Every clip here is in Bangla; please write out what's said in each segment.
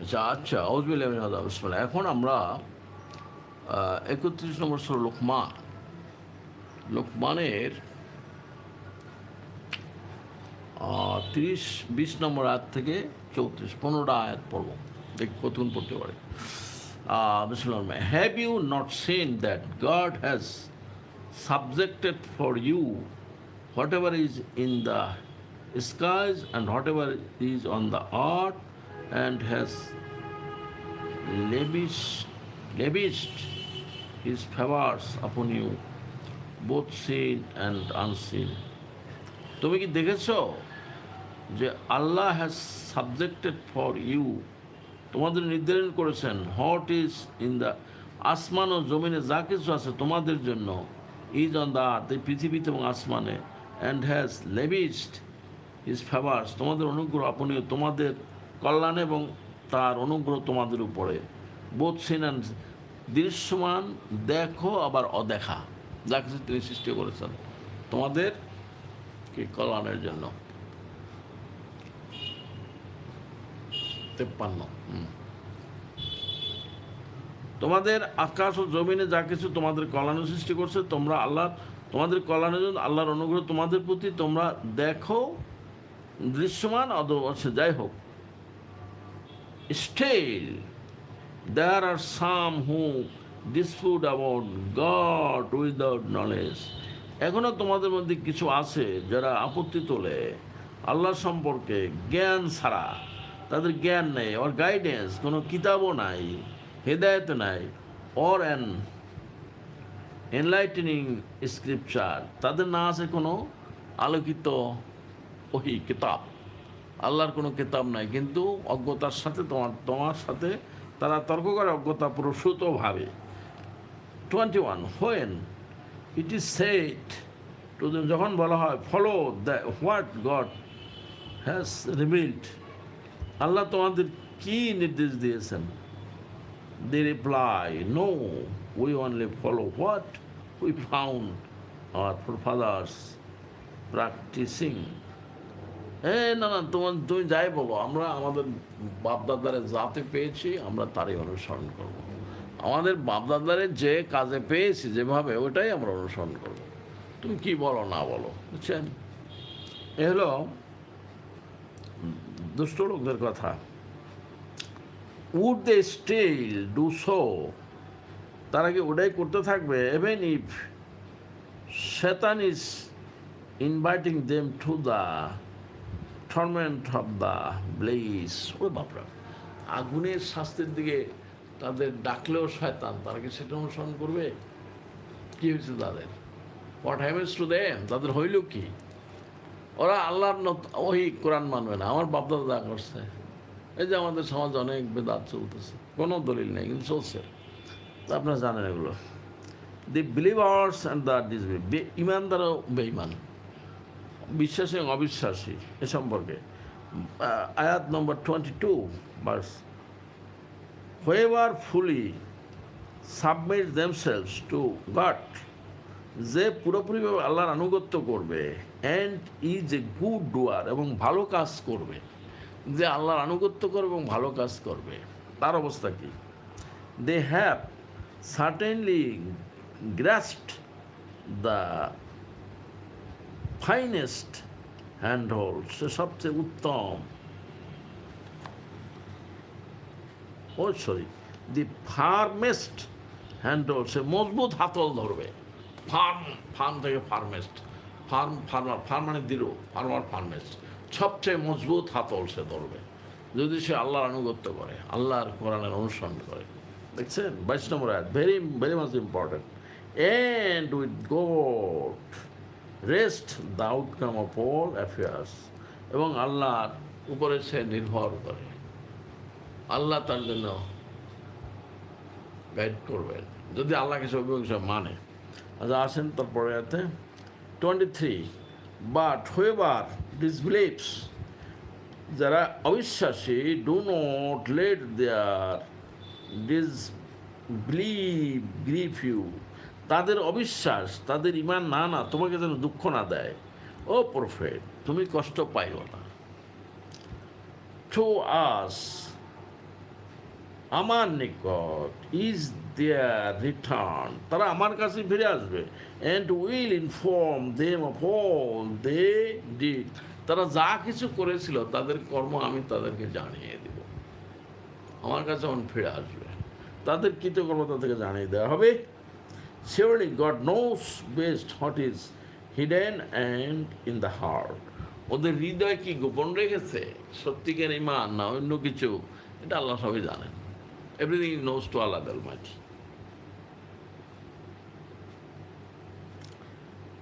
আচ্ছা আচ্ছা এখন আমরা একত্রিশ নম্বর সর লোকমান। লোকমানের তিরিশ, বিশ নম্বর আয়াত থেকে চৌত্রিশ, পনেরোটা আয়াত পড়ব। দেখি কতক্ষণ পড়তে পারে। Have you not seen that God has subjected for you whatever is in the skies and whatever is on the and has lavished, lavished his favors upon you, both seen and unseen. তুমি কি দেখেছ যে আল্লাহ হ্যাজ সাবজেক্টেড ফর ইউ তোমাদের নির্ধারণ করেছেন হট ইজ ইন দ্য আসমান ও জমিনে যা কিছু আছে তোমাদের জন্য ইজ অন দ্য আর্থ এই পৃথিবীতে এবং আসমানে and has lavished his favours তোমাদের অনুগ্রহ আপনি তোমাদের কল্যাণ এবং তার অনুগ্রহ তোমাদের উপরে। বোধ সিনান, দৃশ্যমান, দেখো আবার অদেখা। যা কিছু তিনি সৃষ্টি করেছেন। তোমাদের কি কল্যাণের জন্য? তেপ্পান্ন তোমাদের আকাশ ও জমিনে যা কিছু তোমাদের কল্যাণ সৃষ্টি করছে, তোমরা আল্লাহ তোমাদের কল্যাণের জন্য আল্লাহর অনুগ্রহ তোমাদের প্রতি, তোমরা দেখো, দৃশ্যমান অথবা যাই হোক। Still there are some who dispute about God without knowledge এখনও তোমাদের মধ্যে কিছু আছে যারা আপত্তি তোলে। আল্লাহ সম্পর্কে জ্ঞান ছাড়া তাদের জ্ঞান নেই ওর গাইডেন্স কোনো কিতাবও নাই, হেদায়ত নাই অর অ্যান এনলাইটেনিং স্ক্রিপচার তাদের না আছে কোনো আলোকিত ওই কিতাব। আল্লাহর কোনো কিতাব নাই, কিন্তু অজ্ঞতার সাথে তোমার তোমার সাথে তারা তর্ক করে অজ্ঞতা প্রসূতভাবে twenty one when it is said to যখন বলা হয় follow the what God has revealed আল্লাহ তোমাদের কি নির্দেশ দিয়েছেন? They reply no we only follow what we found our fathers practising এ, না না, তোমার, তুমি যাই বলো, আমরা আমাদের বাপদাদারে যাতে পেয়েছি, আমরা তারই অনুসরণ করব। আমাদের বাপদাদারে যে কাজে পেয়েছি, যেভাবে, ওটাই আমরা অনুসরণ করব। তুমি কি বলো, না বলো বুঝছেন এ হলো দুষ্ট লোকদের কথা would they still do so তারা কি ওটাই করতে থাকবে even if Satan is inviting them to the torment of the blaze ও বাপরা, আগুনের শাস্তির দিকে তাদের ডাকলেও শয়তান, তারা কি সেটা অনুসরণ করবে? কী হয়েছে তাদের? হোয়াট হ্যাভেন্স টু দেম তাদের হইল কি? ওরা আল্লাহর ওই কোরআন মানবে না। আমার বাপদাদা যা করছে, এই যে আমাদের সমাজে অনেক বেদাত চলতেছে, কোনো দলিল নেই, কিন্তু চলছে। আপনারা জানেন এগুলো। The believers and the disbelievers ইমানদারও বেইমান বিশ্বাসী এবং অবিশ্বাসী এ সম্পর্কে। আয়াত নম্বর twenty two verse whoever fully submit themselves to God যে পুরোপুরিভাবে আল্লাহর আনুগত্য করবে and is a good doer এবং ভালো কাজ করবে, যে আল্লাহর আনুগত্য করবে এবং ভালো কাজ করবে, তার অবস্থা কি? They have certainly grasped the finest handhold সে সবচেয়ে উত্তম ও sorry the firmest handhold সে মজবুত হাতল ধরবে ফার্ম ফার্ম থেকে ফার্মেস্ট ফার্ম ফার্মার ফার্ম মানে দিরো ফার্মার ফার্মেস্ট সবচেয়ে মজবুত হাতল সে ধরবে যদি সে আল্লাহর আনুগত্য করে আল্লাহর কোরআনের অনুসরণ করে দেখছেন বাইশ নম্বর very very much important and with God rest the outcome of all affairs এবং আল্লাহর উপরে সে নির্ভর করে। আল্লাহ তার জন্য গাইড করবেন। যদি আল্লাহকে সে অভিভাবক মানে। আচ্ছা আসেন তারপরে এতে twenty three but whoever disbelieves যারা অবিশ্বাসী do not let their disbelief grieve you তাদের অবিশ্বাস, তাদের ইমান না না, তোমাকে যেন দুঃখ না দেয়। ও প্রফেট, তুমি কষ্ট পাইও না। To us. আমার নিকট ইজ দেয়ার রিটার্ন তারা আমার কাছে ফিরে আসবে। And will inform them of all they did তারা যা কিছু করেছিল, তাদের কর্ম আমি তাদেরকে জানিয়ে দেব। আমার কাছে যখন ফিরে আসবে। তাদের কৃতকর্ম তাদেরকে জানিয়ে দেওয়া হবে। Surely God knows best what is hidden and in the heart. ওদের হৃদয় কি গোপন রেখেছে? সত্যিকার ইমান না অন্য কিছু? এটা আল্লাহ সবাই জানেন। এভরিথিং নোজ টু আল্লাহ মাটি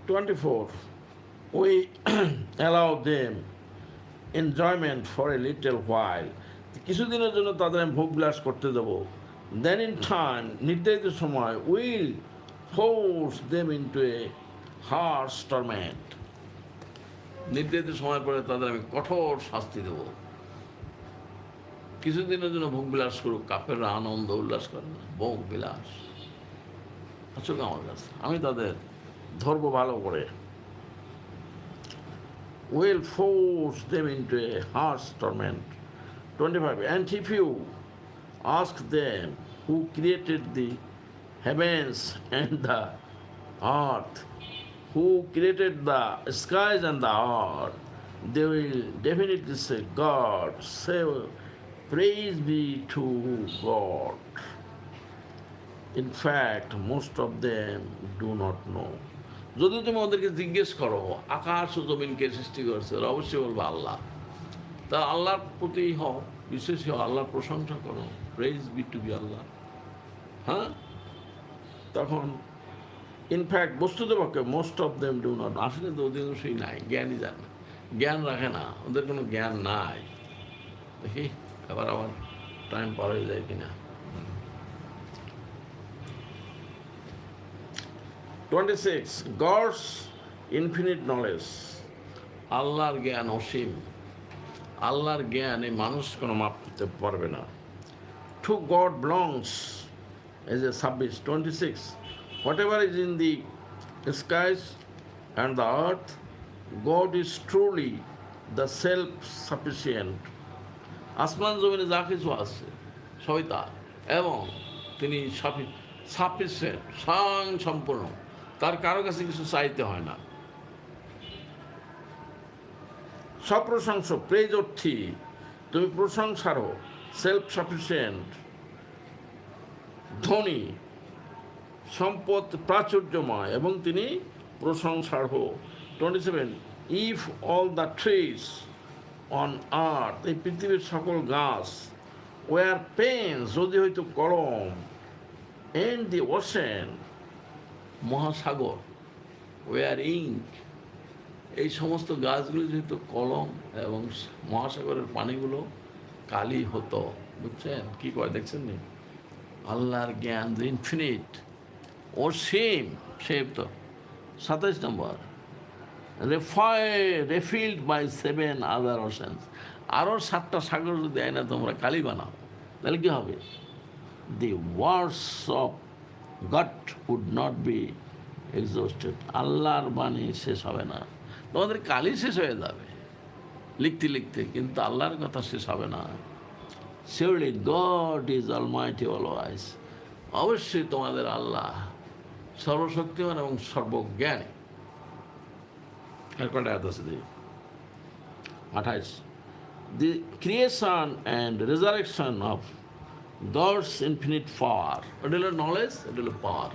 twenty four we allow them enjoyment for a little while কিছুদিনের জন্য তাদের আমি ভোগ বিলাস করতে দেবো। দেন ইন টাইম নির্ধারিত সময় will force them into a harsh torment নির্ধারিত সময় পরে তাদের আমি কঠোর শাস্তি দেব কিছুদিনের জন্য ভোগ বিলাস করুক কাপেররা আনন্দ উল্লাস করে না, ভোগ বিলাস আসুক আমার কাছে, আমি তাদের ধরবো ভালো করে will force them into a harsh torment. 25. And if you ask them who created the heavens and the earth, who created the skies and the earth, they will definitely say, God, say, praise be to God. In fact, most of them do not know. যদি তুমি ওদেরকে জিজ্ঞেস করো আকাশ ও জমিনকে সৃষ্টি করেছে অবশ্যই বলবে আল্লাহ তা আল্লাহর প্রতি হও বিশেষ হও আল্লাহর প্রশংসা করো praise be to be Allah হ্যাঁ তখন ইনফ্যাক্ট বস্তুত পক্ষে most of them do not আসলে তো অধিকাংশই নাই, জ্ঞানই জানে জ্ঞান রাখে না, ওদের কোনো জ্ঞান নাই। দেখি, আবার টাইম পার হয়ে যায় কিনা। Twenty six God's infinite knowledge আল্লাহর জ্ঞান অসীম। আল্লাহর জ্ঞান এই মানুষ কোনো মাপতে পারবে না। To God belongs as a ছাব্বিশ twenty six whatever is in the skies and the earth God is truly the self sufficient আসমান জমিনে যা কিছু আছে সবই তার এবং তিনি সাফিসিয়েন্ট স্বয়ং সম্পূর্ণ তার কারও কাছে কিছু চাইতে হয় না। সপ্রশংস প্রেজ অর্থী তুমি প্রশংসারও সেলফ সাফিসিয়েন্ট ধনী, সম্পদ প্রাচুর্যময় এবং তিনি প্রশংসার প্রশংসার্হ। Twenty seven if all the trees on earth এই পৃথিবীর সকল গাছ ওয়ার পেন যদি হয়তো কলম এন্ড দি ওশেন মহাসাগর ওয়ার ইঙ্ক এই সমস্ত গাছগুলি যেহেতু কলম এবং মহাসাগরের পানিগুলো কালি হতো। বুঝছেন? কী করে দেখছেন নি আল্লাহর জ্ঞান ইনফিনিট ও সেম সেম তো। সাতাইশ নম্বর রেফাই refilled by seven other oceans আরও সাতটা সাগর যদি দেয় না তোমরা কালি বানাও, তাহলে কী হবে? The words of God would not be exhausted আল্লাহর বাণী শেষ হবে না। তোমাদের কালি শেষ হয়ে যাবে। লিখতে লিখতে, কিন্তু আল্লাহর কথা শেষ হবে না। Surely God is all all wise অবশ্যই তোমাদের আল্লাহ সর্বশক্তিমান এবং সর্বজ্ঞানী। আঠাইশ। The creation and resurrection of God's infinite power এটা হলো নলেজ এটা হলো পাওয়ার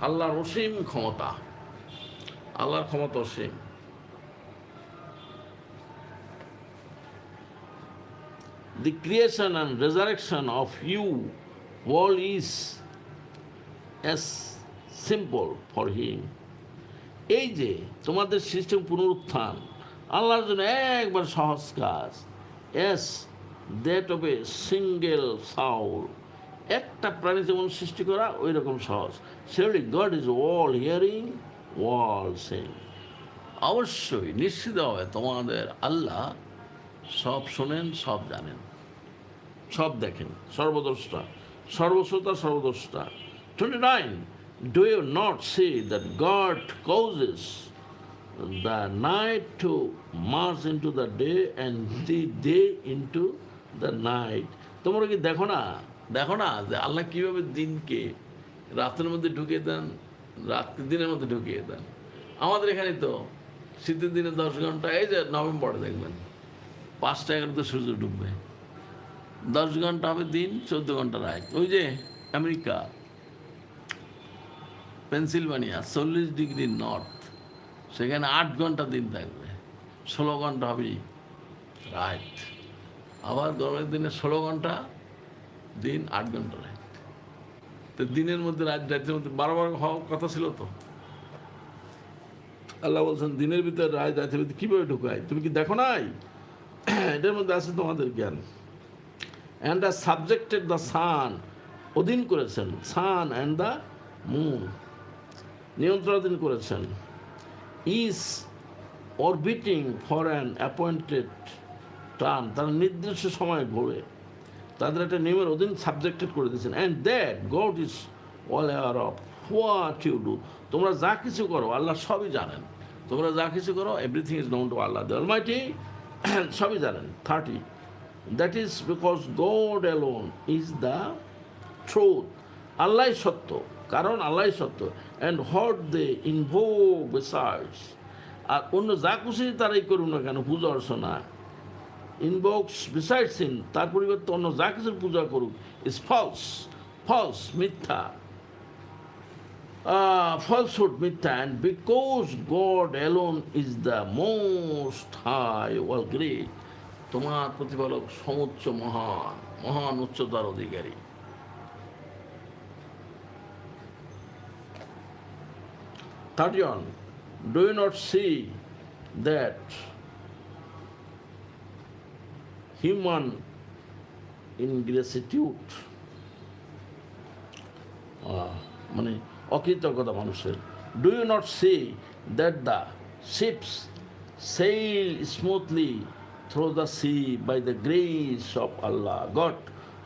আল্লাহর অসীম ক্ষমতা। আল্লাহর ক্ষমতা অসীম। The creation and resurrection of you all is as simple for him. এই যে তোমাদের সিস্টেম পুনরুত্থান, আল্লাহর জন্য একবার সহজ কাজ as that of a single soul একটা প্রাণী যেমন সৃষ্টি করা ওই রকম সহজ। সেগুলি God is all hearing all seeing অবশ্যই নিশ্চিত হবে তোমাদের আল্লাহ সব শোনেন, সব জানেন। সব দেখেন, সর্বদ্রষ্টা। সর্বশ্রোতা, সর্বদ্রষ্টা। Twenty nine do you not see that God causes the night to merge into the day and the day into the night তোমরা কি দেখো না? দেখো না যে আল্লাহ কীভাবে দিনকে রাতের মধ্যে ঢুকিয়ে দেন, রাত্রি দিনের মধ্যে ঢুকিয়ে দেন? আমাদের এখানে তো শীতের দিনে দশ ঘণ্টা, এই যে নভেম্বরে দেখবেন। পাঁচটা এগারোতে সূর্য ডুববে। দশ ঘণ্টা হবে দিন, চোদ্দ ঘণ্টা রাত। ওই যে আমেরিকা, পেনসিলভানিয়া, চল্লিশ ডিগ্রি নর্থ, সেখানে আট ঘণ্টা দিন থাকবে। ষোলো ঘণ্টা হবে রাত। আবার গরমের দিনে ষোলো ঘণ্টা দিন, আট ঘণ্টা রাত। তো দিনের মধ্যে রাত, রাতের মধ্যে বারবার হওয়ার কথা ছিল তো। আল্লাহ বলছেন, দিনের ভিতরে রাত, রাতের ভিতরে কীভাবে ঢুকায়? তুমি কি দেখো নাই? এটার মধ্যে আছে তোমাদের জ্ঞান। And the subjected the sun অধীন করেছেন। সান অ্যান্ড দ্য মুন নিয়ন্ত্রণাধীন করেছেন। Is orbiting for an appointed term তারা নির্দিষ্ট সময় ঘোরে। তাদের একটা নিয়মের অধীন সাবজেক্টেড করে দিয়েছেন। And that God is all aware of what you do তোমরা যা কিছু করো, আল্লাহ সবই জানেন। তোমরা যা কিছু করো everything is known to Allah almighty সবই জানেন thirty that is because God alone is the truth আল্লাহ সত্য, কারণ আল্লাহ সত্য। And what they invoke besides আর অন্য যা খুশি তারাই করুন না কেন, পূজা অর্চনা। ইনবক্স বিসাইডস ইন তার পরিবর্তে অন্য যা কিছুর পূজা করুক ইজ ফলস ফলস মিথ্যা। ফলসহুড মিথ্যা and because God alone is the most high wall great তোমার প্রতিপালক সমুচ্চ মহান মহান উচ্চতার অধিকারী thirty one do you not see that human ingratitude ah, মানে অকৃতজ্ঞতা মানুষের। Do you not see that the ships sail smoothly through the sea by the grace of Allah God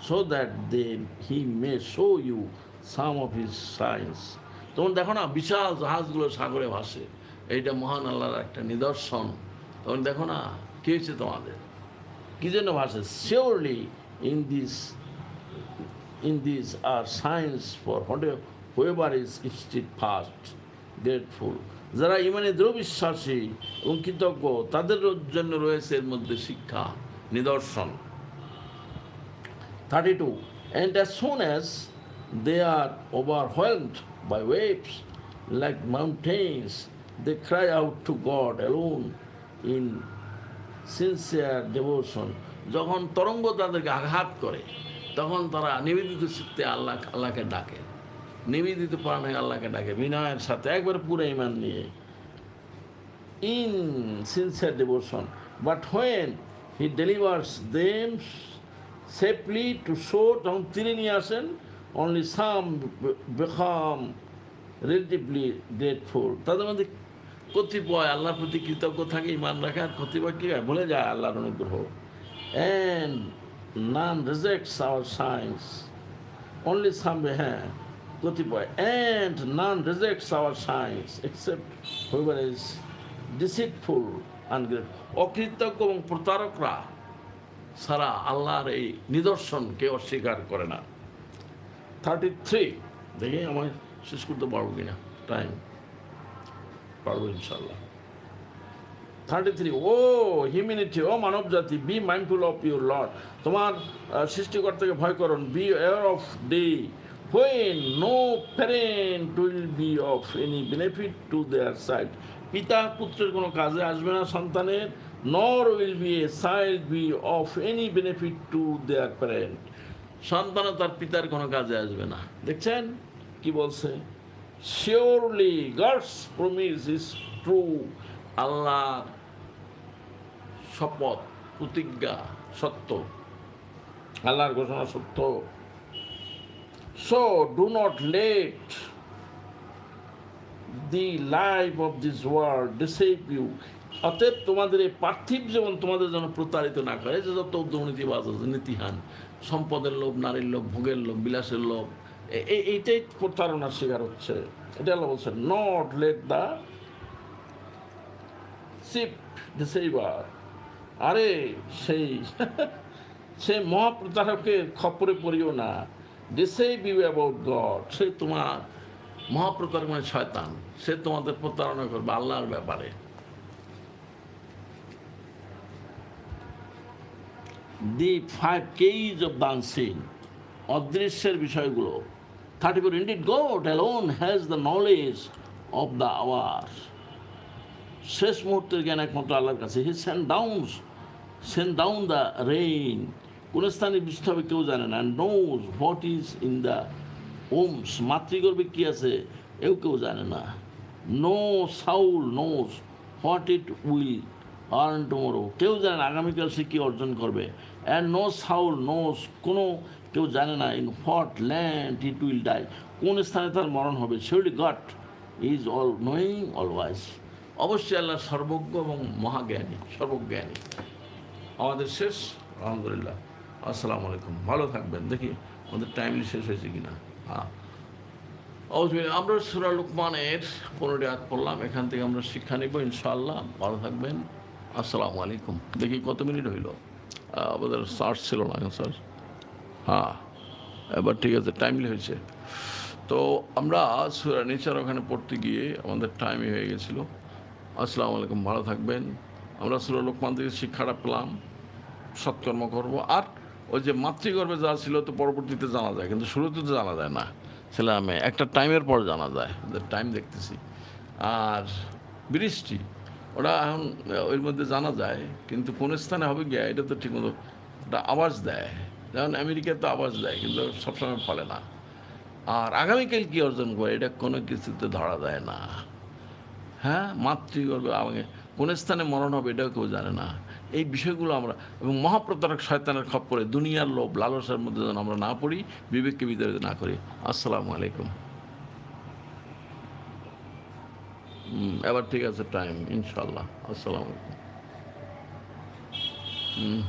so that they, he may show you some of his signs? তখন দেখো না বিশাল জাহাজগুলো সাগরে ভাসে। এইটা মহান আল্লাহর একটা নিদর্শন। তখন দেখো না কী হয়েছে তোমাদের? কী জন্য ভাসে? Surely in this in this are signs for what whoever is steadfast grateful যারা ইমানে দৃঢ় বিশ্বাসী এবং কৃতজ্ঞ তাদের জন্য রয়েছে এর মধ্যে শিক্ষা, নিদর্শন। Thirty two and as soon as they are overwhelmed by waves like mountains they cry out to God alone in sincere devotion যখন তরঙ্গ তাদেরকে আঘাত করে, তখন তারা নিবেদিত চিত্তে আল্লাহ আল্লাহকে ডাকে। নিবেদিত প্রাণে আল্লাহকে ডাকে, বিনয়ের সাথে, একবার পুরো ইমান নিয়ে। In sincere devotion but when he delivers them safely to shore যখন তিনি নিয়ে আসেন only some become relatively grateful তাদের মধ্যে কতিপয় আল্লাহর প্রতি কৃতজ্ঞ থাকে ইমান রাখে, আর কতিপয় কী হয়? ভুলে যায়, আল্লাহর অনুগ্রহ। And none rejects our signs only some হ্যাঁ কতিপয় and none rejects our signs except whoever is deceitful ungrateful অকৃতজ্ঞ এবং প্রতারকরা সারা আল্লাহর এই নিদর্শনকে অস্বীকার করে না। থার্টি থ্রি দেখি আমায় শেষ করতে পারব কিনা? টাইম পারব ইনশাল্লাহ থার্টি থ্রি ও হিউম্যানিটি ও মানব জাতি be mindful of your lord তোমার সৃষ্টিকর্তাকে ভয় করুন। Be aware of day when no parent will be of any benefit to their child পিতা, পুত্রের কোনো কাজে আসবে না সন্তানের nor will be a child be of any benefit to their parent সন্তানও তার পিতার কোনো কাজে আসবে না। দেখছেন কি বলছে? Surely God's promise is true আল্লাহ শপথ, প্রতিজ্ঞা সত্য। আল্লাহর ঘোষণা সত্য। So do not let the life of this world deceive you অতএব তোমাদের এই পার্থিব জীবন তোমাদের যেন প্রতারিত না করে। যে যত দুর্নীতিবাজ আছে নীতিহান সম্পদের লোভ, নারীর লোভ, ভোগের লোভ, বিলাসের লোভ এইটাই প্রতারণার শিকার হচ্ছে। এটা আল্লাহ বলছে not let the chief deceiver আরে, সেই সে মহাপ্রতারকের খপ্পরে পড়িও না। ডিসেভ ইউ অ্যাবাউট গড সে তোমার মহাপ্রতারক মানে শয়তান। সে তোমাদের প্রতারণা করবে আল্লাহর ব্যাপারে। The five keys of unseen অদৃশ্যের বিষয়গুলো। Thirty four indeed God alone has the knowledge of the hour শেষ মুহূর্তের জ্ঞান একমাত্র আল্লাহর কাছে। He send downs send down the rain কোন স্থানে বৃষ্টি হবে কেউ জানে না knows what is in the wombs মাতৃগর্ভে কী আছে, এও কেউ জানে না। No soul knows what it will earn tomorrow কেউ জানে না, আগামীকাল সে কী অর্জন করবে। অ্যান্ড নো সাউল নোস কোনো কেউ জানে না in what land it will die কোন স্থানে তার মরণ হবে surely God is all knowing all wise অবশ্যই আল্লাহ সর্বজ্ঞ এবং মহাজ্ঞানী, সর্বজ্ঞানী। আমাদের শেষ, আলহামদুলিল্লাহ। আসসালামু আলাইকুম। ভালো থাকবেন। দেখি আমাদের টাইমলি শেষ হয়েছে কিনা। হ্যাঁ। অবশ্যই আমরা সুরা লুকমানের পনেরোটি হাত পড়লাম। এখান থেকে আমরা শিক্ষা নেব ইনশাআল্লাহ। ভালো থাকবেন। আসসালামু আলাইকুম। দেখি কত মিনিট হইল? আমাদের সার্চ ছিল না স্যার হ্যাঁ। এবার ঠিক আছে টাইমলি হয়েছে। তো আমরা সুরা নিচার ওখানে পড়তে গিয়ে আমাদের টাইমই হয়ে গেছিল। আসসালামু আলাইকুম। ভালো থাকবেন। আমরা সুরা লোকমান থেকে শিক্ষাটা পেলাম। সৎকর্ম করব। আর ওই যে মাতৃগর্ভে যা ছিল তো পরবর্তীতে জানা যায়, কিন্তু শুরুতে তো জানা যায় না। ছেলে মেয়ে, একটা টাইমের পর জানা যায় টাইম দেখতেছি। আর বৃষ্টি ওটা এখন ওর মধ্যে জানা যায়, কিন্তু কোন স্থানে হবে গিয়া এটা তো ঠিকমতো ওটা আওয়াজ দেয়। যেমন আমেরিকা তো আওয়াজ দেয়, কিন্তু সবসময় ফলে না। আর আগামীকাল কী অর্জন করে, এটা কোনো কিছুতে ধরা যায় না। হ্যাঁ মাতৃগর্ভে আমাকে কোন স্থানে মরণ হবে, এটাও কেউ জানে না। এই বিষয়গুলো আমরা এবং মহাপ্রতারক শয়তানের খপ্পরে দুনিয়ার লোভ, লালসার মধ্যে যেন আমরা না পড়ি, বিবেককে বিতরিত না করি। আসসালামু আলাইকুম। এবার ঠিক আছে টাইম ইনশাল্লাহ আসসালামু আলাইকুম। হুম